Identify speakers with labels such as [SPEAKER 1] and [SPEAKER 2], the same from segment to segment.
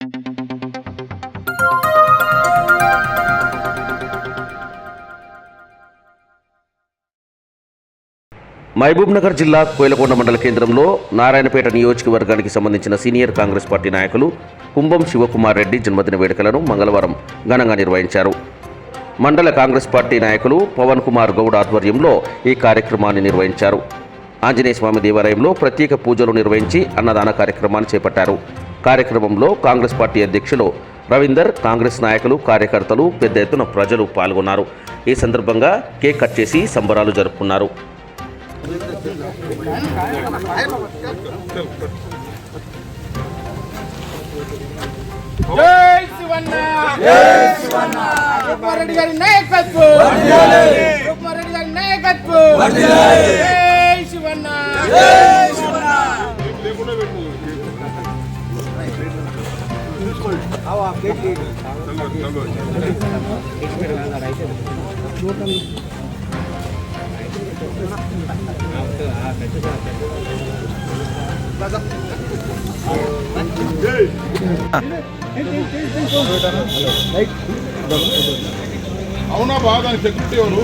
[SPEAKER 1] మహబూబ్ నగర్ జిల్లా కోయలకొండ మండల కేంద్రంలో నారాయణపేట నియోజకవర్గానికి సంబంధించిన సీనియర్ కాంగ్రెస్ పార్టీ నాయకులు కుంభం శివకుమార్ రెడ్డి జన్మదిన వేడుకలను మంగళవారం ఘనంగా నిర్వహించారు. మండల కాంగ్రెస్ పార్టీ నాయకులు పవన్ కుమార్ గౌడ్ ఆధ్వర్యంలో ఈ కార్యక్రమాన్ని నిర్వహించారు. ఆంజనేయ స్వామి దేవాలయంలో ప్రత్యేక పూజలు నిర్వహించి అన్నదాన కార్యక్రమాన్ని చేపట్టారు. కార్యక్రమంలో కాంగ్రెస్ పార్టీ అధ్యక్షులు రవీందర్ కాంగ్రెస్ నాయకులు కార్యకర్తలు పెద్ద ఎత్తున ప్రజలు పాల్గొన్నారు. ఈ సందర్భంగా కేక్ కట్ చేసి సంబరాలు జరుపుకున్నారు.
[SPEAKER 2] జై శివన్న జై శివన్న రూపారెడ్డి గారి నాయకత్వం రూపారెడ్డి గారి నాయకత్వం జై శివన్న జై శివన్న
[SPEAKER 3] అవునా బాగా దాని సెక్యూరిటీ ఎవరు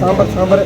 [SPEAKER 4] సాంబార్